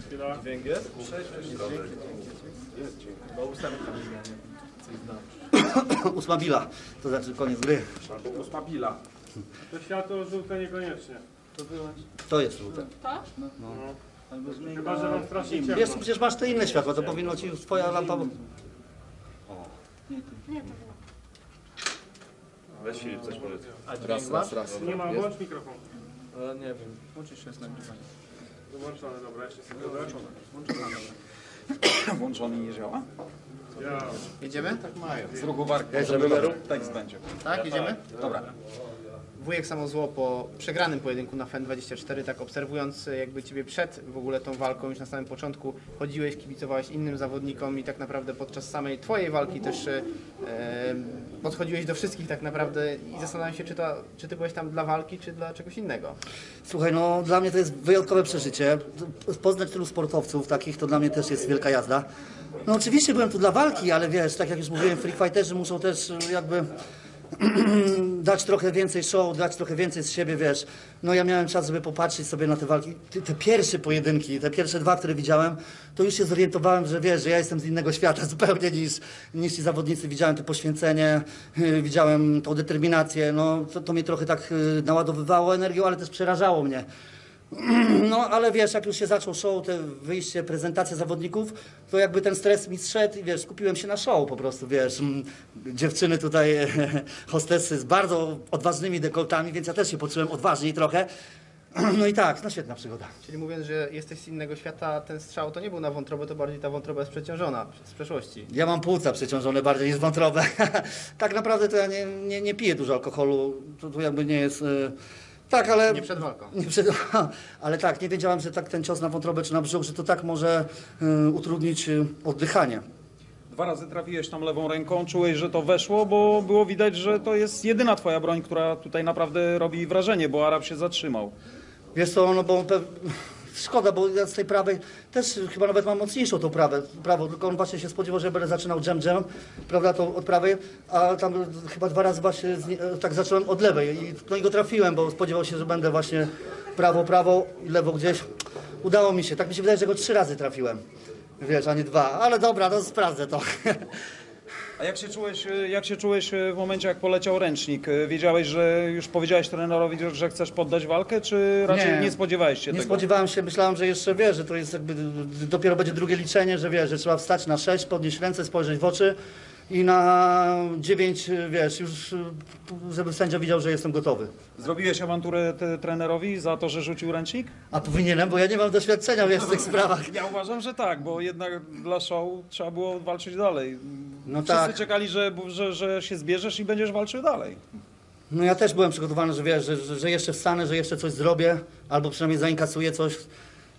Chwila. Dźwięk jest? Ósma bila, to znaczy koniec gry. Albo ósma pila. To światło żółte niekoniecznie. To jest żółte. Chyba, że wam strasznie ciemno. Wiesz, przecież masz te inne światła, to powinno ci twoja lampa... Weź Filip coś powiedz. Raz, raz, raz. Nie ma, włącz mikrofon. Nie wiem, włączyć się jest nagrywanie. Wyłączone, dobra, jeszcze sekundę. Włączony nie działa? Ja. Jedziemy? Z ruchu warki. Jest numeru? Tekst będzie. Tak, jedziemy? Dobra. Wujek Samozło po przegranym pojedynku na FEN24, tak obserwując e, jakby Ciebie przed w ogóle tą walką, już na samym początku chodziłeś, kibicowałeś innym zawodnikom i tak naprawdę podczas samej Twojej walki też e, e, podchodziłeś do wszystkich tak naprawdę i zastanawiam się, czy, to, czy Ty byłeś tam dla walki, czy dla czegoś innego. Słuchaj, no dla mnie to jest wyjątkowe przeżycie. Poznać tylu sportowców takich, to dla mnie też jest wielka jazda. No oczywiście byłem tu dla walki, ale wiesz, tak jak już mówiłem, free fighterzy muszą też y, jakby dać trochę więcej show, dać trochę więcej z siebie, wiesz. No ja miałem czas, żeby popatrzeć sobie na te walki. Te, te pierwsze pojedynki, te pierwsze dwa, które widziałem, to już się zorientowałem, że wiesz, że ja jestem z innego świata zupełnie niż, niż ci zawodnicy. Widziałem to poświęcenie, y, widziałem tą determinację, no to, to mnie trochę tak y, naładowywało energią, ale też przerażało mnie. No, ale wiesz, jak już się zaczął show, te wyjście, prezentacja zawodników, to jakby ten stres mi zszedł i wiesz, skupiłem się na show po prostu, wiesz. mm, Dziewczyny tutaj, hostesy z bardzo odważnymi dekoltami, więc ja też się poczułem odważniej trochę. No i tak, no świetna przygoda. Czyli mówiąc, że jesteś z innego świata, ten strzał to nie był na wątrobę, to bardziej ta wątroba jest przeciążona z przeszłości. Ja mam płuca przeciążone bardziej niż wątrobę. tak naprawdę to ja nie, nie, nie piję dużo alkoholu, to, to jakby nie jest... y, Tak, ale... Nie przed walką. Nie przed... Ale tak, nie wiedziałem, że tak ten cios na wątrobę czy na brzuch, że to tak może y, utrudnić y, oddychanie. Dwa razy trafiłeś tam lewą ręką, czułeś, że to weszło, bo było widać, że to jest jedyna twoja broń, która tutaj naprawdę robi wrażenie, bo Arab się zatrzymał. Wiesz co, no bo pe... szkoda, bo ja z tej prawej też chyba nawet mam mocniejszą tą prawę, prawo, tylko on właśnie się spodziewał, że będę zaczynał jam jam, prawda, to od prawej, a tam chyba dwa razy właśnie tak zacząłem od lewej i no i go trafiłem, bo spodziewał się, że będę właśnie prawo, prawo i lewo gdzieś. Udało mi się, tak mi się wydaje, że go trzy razy trafiłem. Wiesz, a nie dwa, ale dobra, no sprawdzę to. A jak się czułeś, e, jak się czułeś e, w momencie, jak poleciał ręcznik? E, Wiedziałeś, że już powiedziałeś trenerowi, że- chcesz poddać walkę, czy raczej nie, Nie. spodziewałeś się Nie tego? spodziewałem się, myślałem, że jeszcze wiesz, że to jest jakby dopiero będzie drugie liczenie, że wiesz, że trzeba wstać na sześć, podnieść ręce, spojrzeć w oczy i na dziewięć, wiesz, już żeby sędzia widział, że jestem gotowy. Zrobiłeś awanturę trenerowi za to, że rzucił ręcznik? A powinienem, bo ja nie mam doświadczenia wiesz, w tych sprawach. Ja uważam, że tak, bo jednak dla show trzeba było walczyć dalej. No Wszyscy tak. czekali, że, że, że się zbierzesz i będziesz walczył dalej. No ja też byłem przygotowany, że wiesz, że, że, że jeszcze wstanę, że jeszcze coś zrobię, albo przynajmniej zainkasuję coś.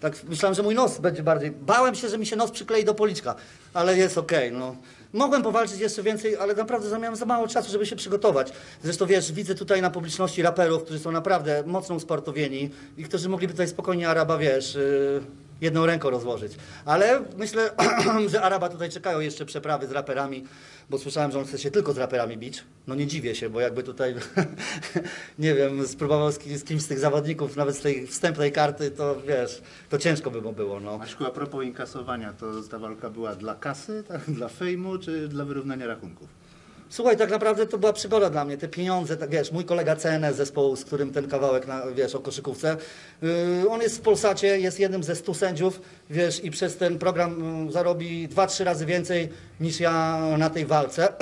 Tak myślałem, że mój nos będzie bardziej. Bałem się, że mi się nos przyklei do policzka, ale jest okej, no. Mogłem powalczyć jeszcze więcej, ale naprawdę miałem za mało czasu, żeby się przygotować. Zresztą wiesz, widzę tutaj na publiczności raperów, którzy są naprawdę mocno usportowieni i którzy mogliby tutaj spokojnie Araba, wiesz, yy, jedną ręką rozłożyć. Ale myślę, że Araba tutaj czekają jeszcze przeprawy z raperami, bo słyszałem, że on chce się tylko z raperami bić. No nie dziwię się, bo jakby tutaj, nie wiem, spróbował z, z kimś z tych zawodników, nawet z tej wstępnej karty, to wiesz, to ciężko by mu było, no. Maćku, a propos inkasowania, to ta walka była dla kasy, tak, dla fejmu, czy dla wyrównania rachunków? Słuchaj, tak naprawdę to była przygoda dla mnie. Te pieniądze, tak wiesz, mój kolega CNS zespołu, z którym ten kawałek, na, wiesz, o koszykówce, yy, on jest w Polsacie, jest jednym ze stu sędziów, wiesz, i przez ten program yy, zarobi dwa, trzy razy więcej niż ja na tej walce.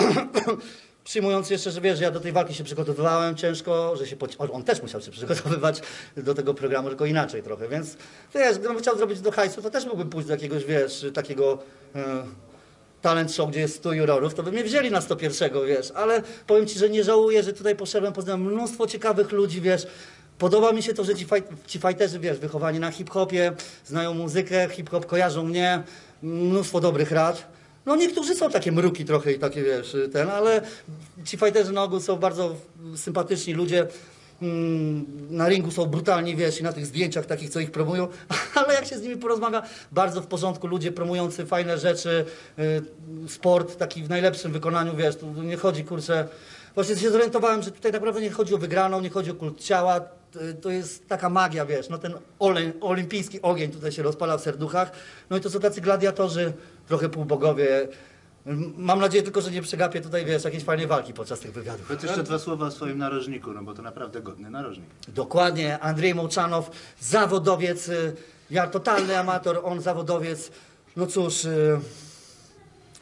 Przyjmując jeszcze, że wiesz, ja do tej walki się przygotowywałem ciężko, że się on też musiał się przygotowywać do tego programu, tylko inaczej trochę, więc wiesz, gdybym chciał zrobić do hajsu, to też mógłbym pójść do jakiegoś, wiesz, takiego yy, talent show, gdzie jest 100 jurorów, to by mnie wzięli na 101, wiesz, ale powiem Ci, że nie żałuję, że tutaj poszedłem, poznałem mnóstwo ciekawych ludzi, wiesz, podoba mi się to, że ci, faj, ci fajterzy, wiesz, wychowani na hip-hopie, znają muzykę, hip-hop kojarzą mnie, mnóstwo dobrych rad. No niektórzy są takie mruki trochę i takie, wiesz, ten, ale ci fajterzy na ogół są bardzo sympatyczni ludzie, na ringu są brutalni, wiesz, i na tych zdjęciach takich, co ich promują, ale jak się z nimi porozmawia, bardzo w porządku, ludzie promujący fajne rzeczy, y, sport taki w najlepszym wykonaniu, wiesz, tu nie chodzi, kurczę, właśnie się zorientowałem, że tutaj naprawdę nie chodzi o wygraną, nie chodzi o kult ciała, to jest taka magia, wiesz, no ten olimpijski ogień tutaj się rozpala w serduchach, no i to są tacy gladiatorzy, trochę półbogowie. Mam nadzieję tylko, że nie przegapię tutaj, wiesz, jakiejś fajnej walki podczas tych wywiadów. Powiedz jeszcze dwa słowa o swoim narożniku, no bo to naprawdę godny narożnik. Dokładnie, Andrzej Mołczanow, zawodowiec, y, ja totalny amator, on zawodowiec. No cóż, y,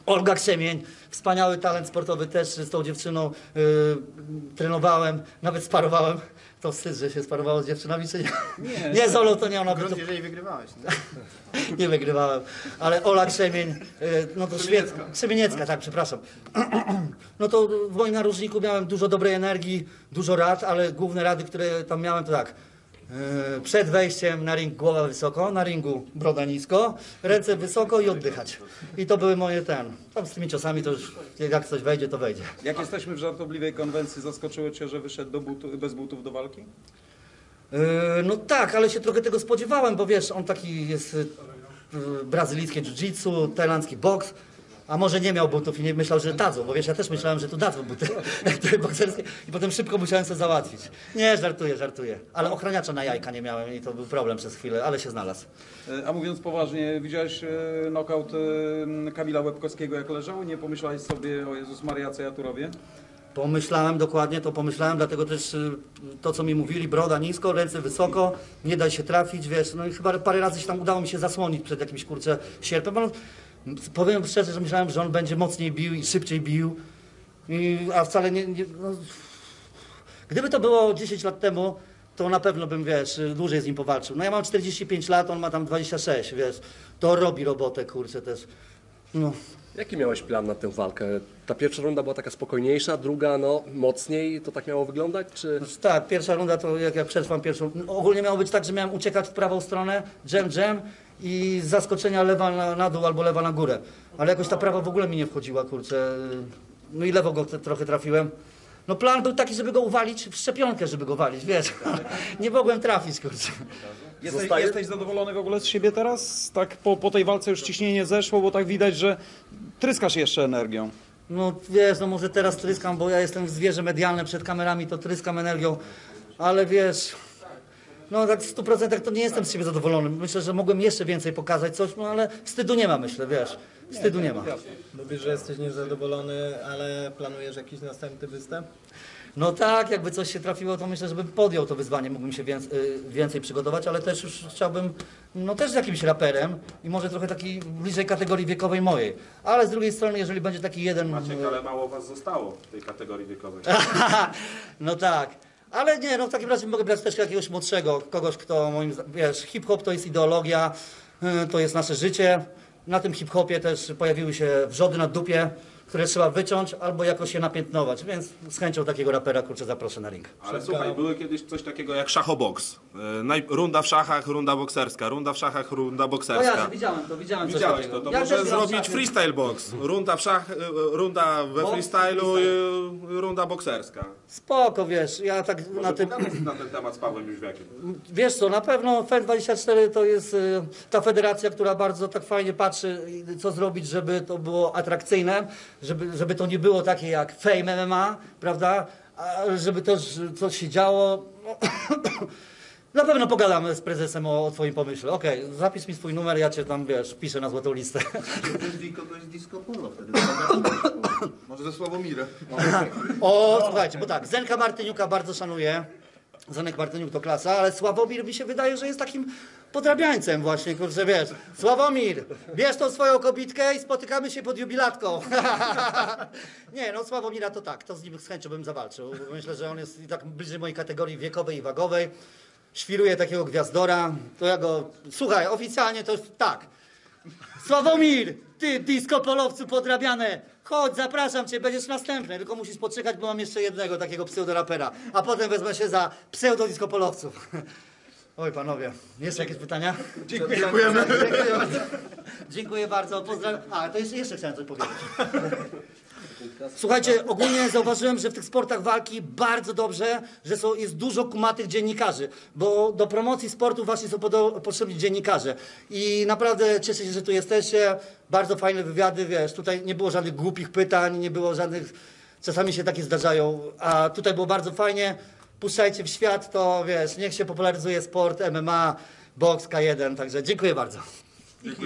Olga Krzemień, wspaniały talent sportowy też z tą dziewczyną y, trenowałem, nawet sparowałem. To wstyd, że się sparowało z dziewczynami, czy nie? Nie, nie z Olą to nie, ona by to Grunt, jeżeli wygrywałeś. Nie? nie wygrywałem, ale Ola Krzemień, y, no to świetna. Krzemieniecka, tak, przepraszam. No to w moim narożniku miałem dużo dobrej energii, dużo rad, ale główne rady, które tam miałem to tak. Y, Przed wejściem na ring głowa wysoko, na ringu broda nisko, ręce wysoko i oddychać. I to były moje ten. Tam z tymi ciosami to już jak coś wejdzie, to wejdzie. Jak jesteśmy w żartobliwej konwencji, zaskoczyło cię, że wyszedł butu, bez butów do walki? Yy, No tak, ale się trochę tego spodziewałem, bo wiesz, on taki jest yy, brazylijskie jiu-jitsu, tajlandzki boks, a może nie miał butów i nie myślał, że dadzą, bo wiesz, ja też myślałem, że tu dadzą buty te bokserskie i potem szybko musiałem sobie załatwić. Nie, żartuję, żartuję, ale ochraniacza na jajka nie miałem i to był problem przez chwilę, ale się znalazł. E, A mówiąc poważnie, widziałeś e, knockout e, Kamila Łebkowskiego jak leżał? Nie pomyślałeś sobie, o Jezus Maria, co ja tu robię? Pomyślałem dokładnie, to pomyślałem, dlatego też to, co mi mówili, broda nisko, ręce wysoko, nie daj się trafić, wiesz, no i chyba parę razy się tam udało mi się zasłonić przed jakimś, kurczę, sierpem, powiem szczerze, że myślałem, że on będzie mocniej bił i szybciej bił, I, a wcale nie, nie no, gdyby to było 10 lat temu, to na pewno bym, wiesz, dłużej z nim powalczył. No ja mam 45 lat, on ma tam 26, wiesz, to robi robotę, kurczę, też, no. Jaki miałeś plan na tę walkę? Ta pierwsza runda była taka spokojniejsza, druga no mocniej, to tak miało wyglądać? Czy Znaczy, tak, pierwsza runda to jak ja przetrwam pierwszą. Ogólnie miało być tak, że miałem uciekać w prawą stronę, dżem, dżem i z zaskoczenia lewa na, na dół albo lewa na górę. Ale jakoś ta prawa w ogóle mi nie wchodziła, kurczę. No i lewo go trochę trafiłem. No plan był taki, żeby go uwalić w szczepionkę, żeby go walić, wiesz. nie mogłem trafić, kurczę. Jesteś, Zostaje- jesteś zadowolony w ogóle z siebie teraz? Tak po, po tej walce już ciśnienie zeszło, bo tak widać, że tryskasz jeszcze energią. No wiesz, no może teraz tryskam, bo ja jestem zwierzę medialne przed kamerami, to tryskam energią, ale wiesz, no tak w 100% to nie jestem z siebie zadowolony. Myślę, że mogłem jeszcze więcej pokazać coś, no ale wstydu nie ma, myślę, wiesz, wstydu nie ma. Mówisz, że jesteś niezadowolony, ale planujesz jakiś następny występ? No tak, jakby coś się trafiło, to myślę, że bym podjął to wyzwanie, mógłbym się więcej, więcej przygotować, ale też już chciałbym, no też z jakimś raperem i może trochę taki bliżej kategorii wiekowej mojej. Ale z drugiej strony, jeżeli będzie taki jeden... Maciek, ale mało was zostało w tej kategorii wiekowej. no tak. Ale nie, no w takim razie mogę brać też jakiegoś młodszego, kogoś, kto moim wiesz, hip-hop to jest ideologia, y, to jest nasze życie. Na tym hip-hopie też pojawiły się wrzody na dupie, które trzeba wyciąć albo jakoś je napiętnować, więc z chęcią takiego rapera, kurczę, zaproszę na ring. Ale słuchaj, były kiedyś coś takiego jak szachoboks. E, naj- Runda w szachach, runda bokserska. Runda w szachach, runda bokserska. widziałem to, widziałem coś Widziałeś takiego. to, to Ja może też gram w zrobić szachy. freestyle box. Runda w szach, e, runda we Boks, freestylu, e, runda bokserska. Spoko, wiesz, ja tak na Może tym... na ten temat z Pawłem Jóźwiakiem. Wiesz co, na pewno FED24 to jest y, ta federacja, która bardzo tak fajnie patrzy, y, co zrobić, żeby to było atrakcyjne, żeby, żeby to nie było takie jak Fame MMA, prawda? A żeby też coś się działo. No, na pewno pogadamy z prezesem o, o twoim pomyśle. Okej, zapisz mi swój numer, ja cię tam, wiesz, piszę na złotą listę. Kogoś disco polo wtedy. Może ze Sławomirem. O, słuchajcie, bo tak, Zenka Martyniuka bardzo szanuję. Zenek Martyniuk to klasa, ale Sławomir mi się wydaje, że jest takim podrabiańcem właśnie, kurczę, wiesz. Sławomir, bierz tą swoją kobitkę i spotykamy się pod jubilatką. Nie, no Sławomira to tak, to z nim z chęcią bym zawalczył. Myślę, że on jest i tak bliżej mojej kategorii wiekowej i wagowej. Świruje takiego gwiazdora, to ja go... Słuchaj, oficjalnie to jest tak. Sławomir, ty disco polowcu podrabiane, chodź, zapraszam cię, będziesz następny, tylko musisz poczekać, bo mam jeszcze jednego takiego pseudorapera, a potem wezmę się za pseudo disco polowców. Oj panowie, jeszcze jakieś pytania? Dziękujemy. Dziękuję bardzo. Dziękuję bardzo, pozdrawiam. A, to jeszcze, jeszcze chciałem coś powiedzieć. Słuchajcie, ogólnie zauważyłem, że w tych sportach walki bardzo dobrze, że są, jest dużo kumatych dziennikarzy, bo do promocji sportu właśnie są podo- potrzebni dziennikarze. I naprawdę cieszę się, że tu jesteście. Bardzo fajne wywiady, wiesz, tutaj nie było żadnych głupich pytań, nie było żadnych, czasami się takie zdarzają, a tutaj było bardzo fajnie. Puszczajcie w świat, to wiesz, niech się popularyzuje sport, MMA, boks, K1, także dziękuję bardzo.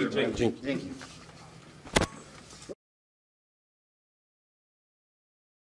Dzięki. Dzięki.